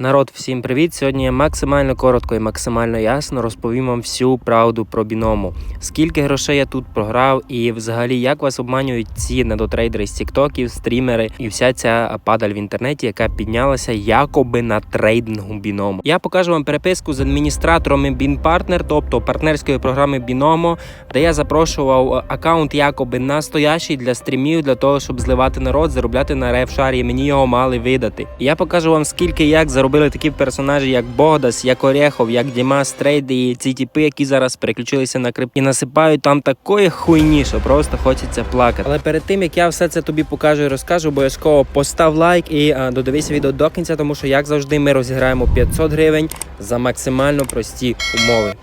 Народ, всім привіт! Сьогодні я максимально коротко і максимально ясно розповім вам всю правду про біному. Скільки грошей я тут програв, і взагалі як вас обманюють ці недотрейдери з тіктоків, стрімери і вся ця падаль в інтернеті, яка піднялася якоби на трейдингу біному. Я покажу вам переписку з адміністратором BinPartner, тобто партнерської програми Binomo, де я запрошував е, аккаунт якоби настоящий для стрімів, для того, щоб зливати народ, заробляти на рефшарі. Мені його мали видати. Я покажу вам скільки як заробили такі персонажі, як Богдас, як Орехов, як Діма Стрейди і ці тіпи, які зараз переключилися на крип і насипають там такої хуйні, що просто хочеться плакати. Але перед тим як я все це тобі покажу і розкажу, обов'язково постав лайк і а, додивися відео до кінця, тому що як завжди ми розіграємо 500 гривень за максимально прості умови.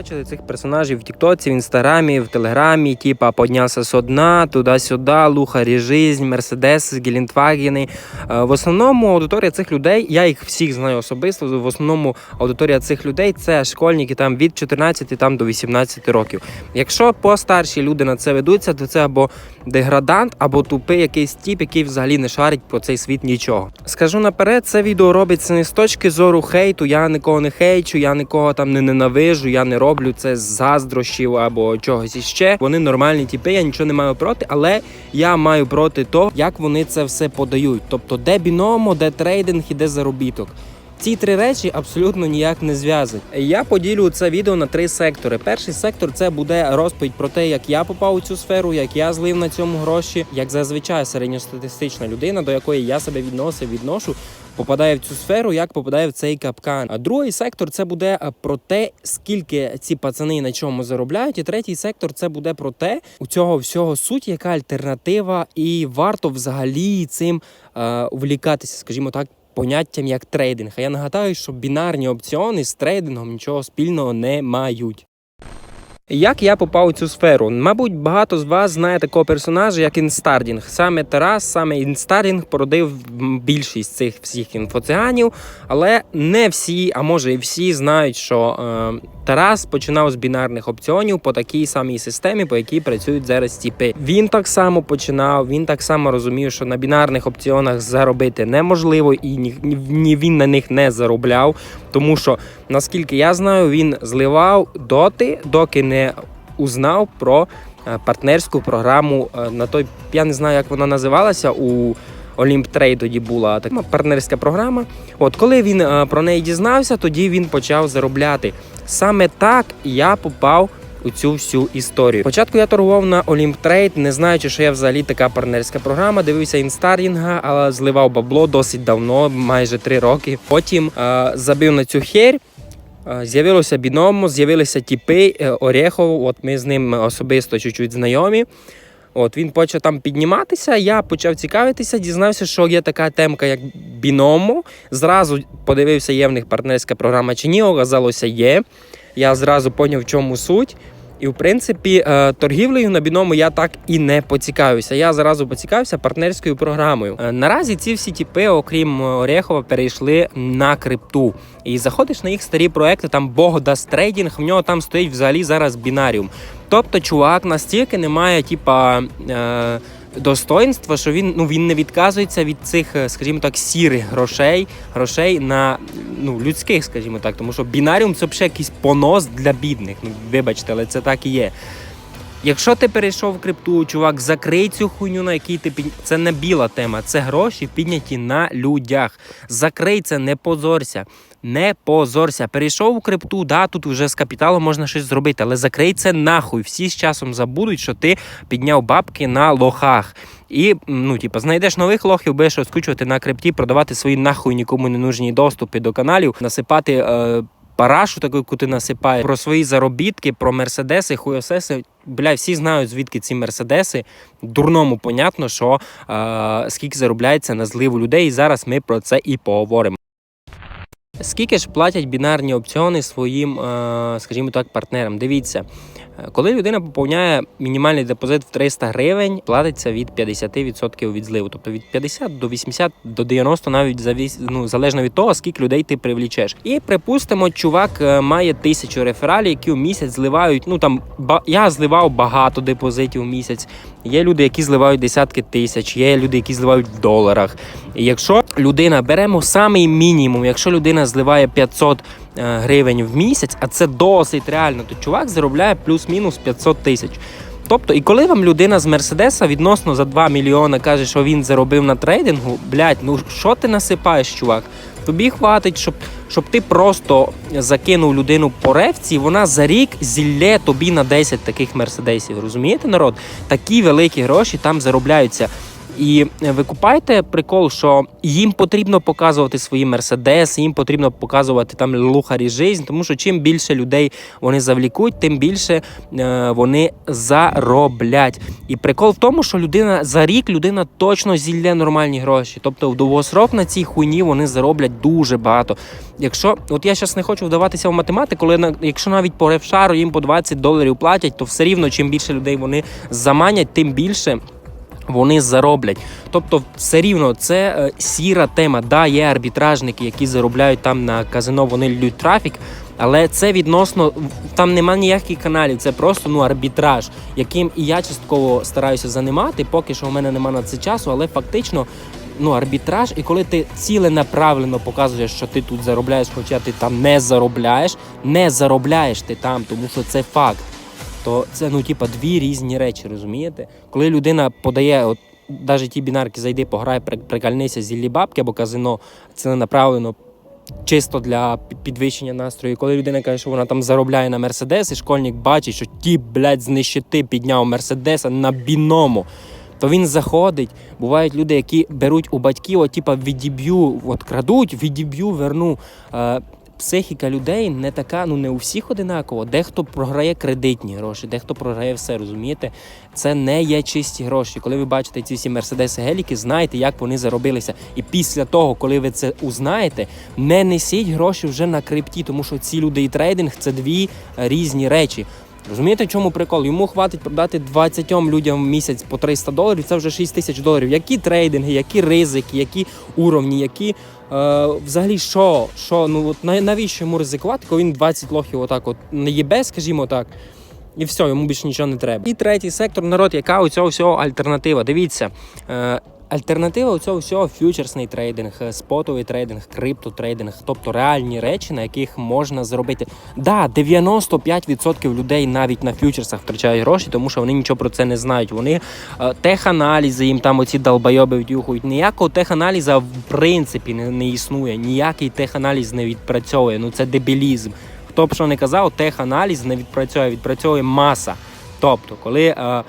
Бачили цих персонажів в Тіктоці, в інстаграмі, в телеграмі, типа поднявся з дна, туди-сюди, лухарі жизнь, Мерседес, Гелендвагени. Е, В основному аудиторія цих людей, я їх всіх знаю особисто. В основному аудиторія цих людей це школьники там від 14 там до 18 років. Якщо постарші люди на це ведуться, то це або деградант, або тупий якийсь тіп, який взагалі не шарить про цей світ нічого. Скажу наперед, це відео робиться не з точки зору хейту. Я нікого не хейчу, я нікого там не ненавижу, я не роблю це з заздрощів або чогось іще. Вони нормальні тіпи, я нічого не маю проти, але я маю проти того, як вони це все подають. Тобто, де біномо, де трейдинг і де заробіток. Ці три речі абсолютно ніяк не зв'язані. Я поділю це відео на три сектори. Перший сектор це буде розповідь про те, як я попав у цю сферу, як я злив на цьому гроші, як зазвичай середньостатистична людина, до якої я себе відносив, відношу, попадає в цю сферу, як попадає в цей капкан. А другий сектор це буде е, про те, скільки ці пацани на чому заробляють. І третій сектор це буде про те, у цього всього суть, яка альтернатива, і варто взагалі цим е, увлікатися, скажімо так. Поняттям як трейдинг. А я нагадаю, що бінарні опціони з трейдингом нічого спільного не мають. Як я попав у цю сферу? Мабуть, багато з вас знає такого персонажа, як Інстардінг. Саме Тарас, саме Інстардінг породив більшість цих всіх інфоциганів, але не всі, а може і всі знають, що е, Тарас починав з бінарних опціонів по такій самій системі, по якій працюють зараз тіпи. Він так само починав, він так само розумів, що на бінарних опціонах заробити неможливо, і ні, ні він на них не заробляв. Тому що, наскільки я знаю, він зливав доти, доки не узнав про е, партнерську програму е, на той. Я не знаю, як вона називалася у. Олімп Трейд тоді була така партнерська програма. От коли він е, про неї дізнався, тоді він почав заробляти. Саме так я попав у цю всю історію. Спочатку я торгував на Олімп Трейд, не знаючи, що я взагалі така партнерська програма. Дивився інстарінга, але зливав бабло досить давно, майже три роки. Потім е, забив на цю херь. З'явилося біномо, з'явилися тіпи е, Орехов. От ми з ним особисто чуть-чуть знайомі. От він почав там підніматися. Я почав цікавитися, дізнався, що є така темка, як біномо. Зразу подивився, є в них партнерська програма чи ні. Оказалося, є. Я зразу поняв, в чому суть. І в принципі, е, торгівлею на біному я так і не поцікавився. Я зразу поцікавився партнерською програмою. Е, Наразі ці всі тіпи, окрім Орехова, перейшли на крипту. І заходиш на їх старі проекти, там Богдас трейдінг, в нього там стоїть взагалі зараз бінаріум. Тобто, чувак настільки не має, типа. Е- Достоинства, що він ну він не відказується від цих, е, скажімо так, сірих грошей, грошей на ну людських, скажімо так, тому що бінаріум це взагалі якийсь понос для бідних. Ну вибачте, але це так і є. Якщо ти перейшов в крипту, чувак, закрий цю хуйню, на якій ти під... Це не біла тема, це гроші підняті на людях. Закрий це, не позорся. Не позорся. Перейшов у крипту, да, тут вже з капіталом можна щось зробити, але закрий це нахуй. Всі з часом забудуть, що ти підняв бабки на лохах. І ну, типу, знайдеш нових лохів, будеш розкручувати на крипті, продавати свої нахуй нікому не нужні доступи до каналів, насипати. Е- парашу таку, яку ти насипаєш, про свої заробітки, про мерседеси, хуйосеси. Бля, всі знають, звідки ці мерседеси. Дурному понятно, що е, скільки заробляється на зливу людей. І зараз ми про це і поговоримо. Скільки ж платять бінарні опціони своїм, е, скажімо так, партнерам? Дивіться. Е, Коли людина поповняє мінімальний депозит в 300 гривень, платиться від 50% від зливу, тобто від 50 до 80 до 90 навіть ну, залежно від того, скільки людей ти привлічеш. І припустимо, чувак е, має тисячу рефералів, які в місяць зливають. Ну там я зливав багато депозитів в місяць. Є люди, які зливають десятки тисяч, є люди, які зливають в доларах. І якщо людина беремо самий мінімум, якщо людина зливає 500 е, гривень в місяць, а це досить реально, то чувак заробляє плюс-мінус 500 тисяч. Тобто, і коли вам людина з Мерседеса відносно за 2 мільйони каже, що він заробив на трейдингу, блядь, ну що ти насипаєш, чувак? Тобі хватить, щоб, щоб ти просто закинув людину по ревці, і вона за рік зіллє тобі на 10 таких мерседесів. Розумієте, народ? Такі великі гроші там заробляються. І е, ви купаєте прикол, що їм потрібно показувати свої мерседеси, їм потрібно показувати там лухарі жизнь, тому що чим більше людей вони завлікують, тим більше е, вони зароблять. І прикол в тому, що людина за рік людина точно зілля нормальні гроші. Тобто в довгосрок на цій хуйні вони зароблять дуже багато. Якщо от я зараз не хочу вдаватися в математику, але якщо навіть по ревшару їм по 20 доларів платять, то все рівно чим більше людей вони заманять, тим більше вони зароблять. Тобто, все рівно це е, сіра тема. Да, є арбітражники, які заробляють там на казино, вони лють трафік. Але це відносно там нема ніяких каналів, це просто ну арбітраж, яким і я частково стараюся занимати. Поки що у мене нема на це часу, але фактично ну арбітраж, і коли ти ціленаправленно показуєш, що ти тут заробляєш, хоча ти там не заробляєш, не заробляєш ти там, тому що це факт то це ну, типа, дві різні речі, розумієте? Коли людина подає, от навіть ті бінарки, зайди, пограй, при- прикальнися зіллі бабки або казино, це направлено чисто для підвищення настрою. Коли людина каже, що вона там заробляє на мерседес, і школьник бачить, що ті, блядь, з нищети підняв мерседеса на біному. То він заходить. Бувають люди, які беруть у батьків, от, типа, відіб'ю, от крадуть, відіб'ю, верну. Е, психіка людей не така, ну не у всіх одинаково. Дехто програє кредитні гроші, дехто програє все, розумієте? Це не є чисті гроші. Коли ви бачите ці всі мерседеси геліки, знаєте, як вони заробилися. І після того, коли ви це узнаєте, не несіть гроші вже на крипті, тому що ці люди і трейдинг це дві е, різні речі. Розумієте, чому прикол? Йому хватить продати 20 людям в місяць по 300 доларів, це вже 6 тисяч доларів. Які трейдинги, які ризики, які уровні, які е, взагалі що? що? Ну от на- навіщо йому ризикувати, коли він 20 лохів отак от не їбе, скажімо так. І все, йому більше нічого не треба. І третій сектор, народ, яка у цього всього альтернатива. Дивіться, е, альтернатива у цього всього фьючерсний трейдинг, е, спотовий трейдинг, криптотрейдинг, тобто реальні речі, на яких можна заробити. Да, 95% людей навіть на фьючерсах втрачають гроші, тому що вони нічого про це не знають. Вони е, теханалізи їм там оці долбойоби втюхують. Ніякого теханаліза в принципі не, не існує. Ніякий теханаліз не відпрацьовує. Ну це дебілізм. Хто б що не казав, теханаліз не відпрацьовує, відпрацьовує маса. Тобто, коли е,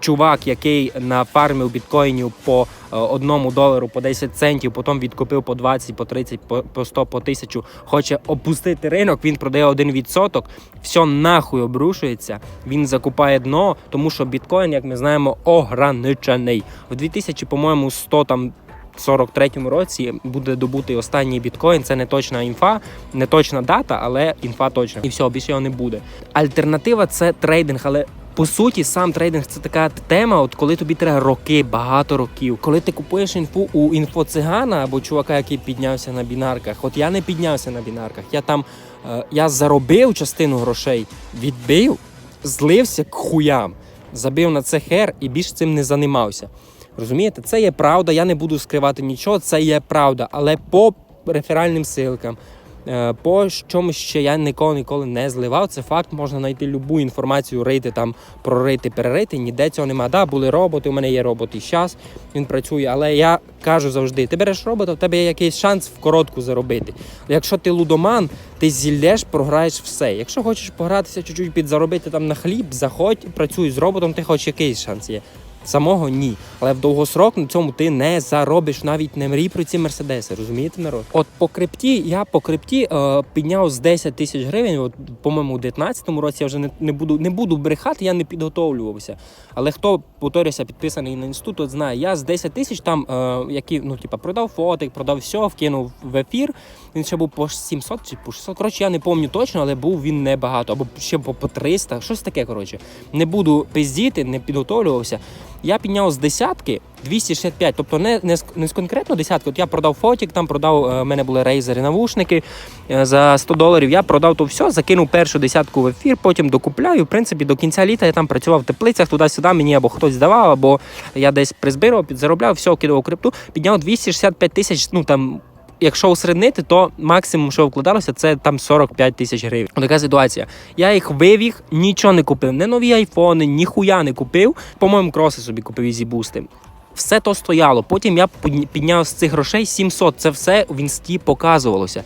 чувак, який нафармив біткоїнів по е, одному долару по 10 центів, потім відкупив по 20, по 30, по, по 100, по 1000, хоче опустити ринок, він продає 1%, все нахуй обрушується, він закупає дно, тому що біткоін, як ми знаємо, ограничений. В 2000, по-моєму, 100 там 43-му році буде добутий останній біткоін. Це не точна інфа, не точна дата, але інфа точна. І все, більше його не буде. Альтернатива це трейдинг, але. По суті, сам трейдинг це така тема, от коли тобі треба роки, багато років. Коли ти купуєш інфу у інфоцигана або чувака, який піднявся на бінарках. От я не піднявся на бінарках. Я там е, я заробив частину грошей, відбив, злився к хуям, забив на це хер і більше цим не займався. Розумієте, це є правда, я не буду скривати нічого, це є правда, але по реферальним силкам, по чомусь ще я ніколи ніколи не зливав. Це факт, можна знайти любу інформацію, рейти там, прорити, перерити. Ніде цього нема. Да, були роботи, у мене є робот і зараз він працює. Але я кажу завжди: ти береш робота, в тебе є якийсь шанс в коротку заробити. Якщо ти лудоман, ти зіллєш, програєш все. Якщо хочеш погратися чуть-чуть підзаробити там на хліб, заходь, працюй з роботом, ти хоч якийсь шанс є. Самого ні. Але в довгосрок на цьому ти не заробиш навіть не мрій про ці мерседеси. Розумієте, народ? От по крипті, я по крипті е, підняв з 10 тисяч гривень. От, по-моєму, у 19-му році я вже не, не буду не буду брехати, я не підготовлювався. Але хто повторюся, підписаний на інститут, от знає, я з 10 тисяч там, е, які ну типа продав фотик, продав все, вкинув в ефір. Він ще був по 700 чи по 600. Коротше, я не пам'ятаю точно, але був він небагато, або ще по, по 300, щось таке. Коротше, не буду пиздіти, не підготовлювався. Я підняв з десятки 265, тобто не, не, з- не з конкретно десятки. От я продав фотик, там продав, е, в мене були рейзери, навушники е, за 100 доларів. Я продав то все, закинув першу десятку в ефір, потім докупляю. В принципі, до кінця літа я там працював в теплицях, туди-сюди мені або хтось давав, або я десь призбирав, підзаробляв, все, кидав крипту, підняв 265 тисяч, ну там. Якщо усереднити, то максимум, що вкладалося, це там 45 тисяч гривень. Така ситуація. Я їх вивіг, нічого не купив. Не нові айфони, ніхуя не купив. По-моєму, кроси собі купив ізі бусти. Все то стояло. Потім я підняв з цих грошей 700. Це все в інсті показувалося.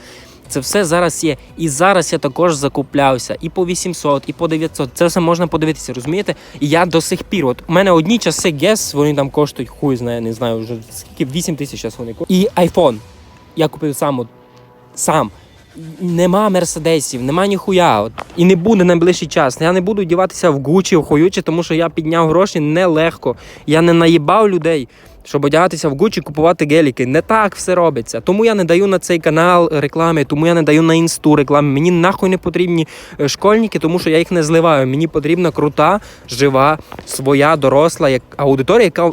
Це все зараз є. І зараз я також закуплявся і по 800, і по 900. Це все можна подивитися, розумієте? І я до сих пір. От у мене одні часи GES, вони там коштують, хуй знає, не знаю, вже скільки 8 тисяч зараз вони коштують. І iPhone. Я купив сам от, сам. Нема мерседесів, нема ніхуя. От. І не буде найближчий час. Я не буду діватися в Гучі, в Хуючі, тому що я підняв гроші нелегко. Я не наїбав людей, щоб одягатися в Гучі, купувати геліки. Не так все робиться. Тому я не даю на цей канал реклами, тому я не даю на інсту реклами. Мені нахуй не потрібні е, школьники, тому що я їх не зливаю. Мені потрібна крута, жива, своя, доросла як аудиторія, яка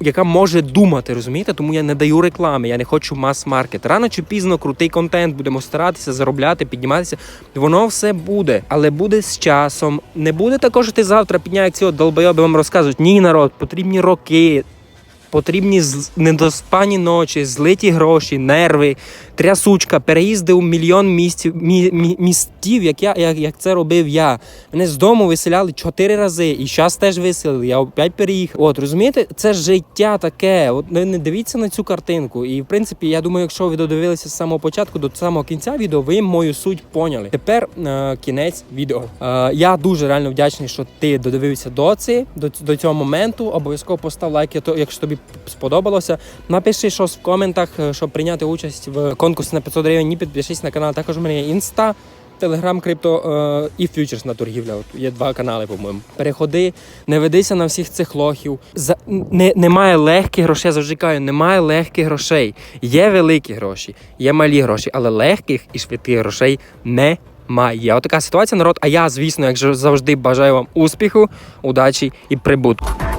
яка може думати, розумієте? Тому я не даю реклами, я не хочу мас-маркет. Рано чи пізно крутий контент, будемо старатися заробляти, підніматися. Воно все буде, але буде з часом. Не буде також, що ти завтра підняє ці долбойоби вам розказують. Ні, народ, потрібні роки. Потрібні недоспані ночі, злиті гроші, нерви, трясучка, переїзди у мільйон місців, мі, мі, містів, як, я, як, як це робив я. Мене з дому виселяли чотири рази, і зараз теж виселили, я опять переїхав. От розумієте, це життя таке. От не, дивіться на цю картинку. І в принципі, я думаю, якщо ви додивилися з самого початку до самого кінця відео, ви мою суть поняли. Тепер е, кінець відео. Е, я дуже реально вдячний, що ти додивився до, ці, до, до цього моменту. Обов'язково постав лайк, якщо тобі сподобалося. Напиши щось в коментах, е, щоб прийняти участь в конкурсі на 500 гривень. І підпишись на канал. Також у мене є інста. Телеграм, крипто е, і фьючерсна торгівля. От є два канали, по-моєму. Переходи, не ведися на всіх цих лохів. За не, немає легких грошей. Завжди кажу, немає легких грошей. Є великі гроші, є малі гроші, але легких і швидких грошей немає. Отака ситуація, народ. А я, звісно, як завжди, бажаю вам успіху, удачі і прибутку.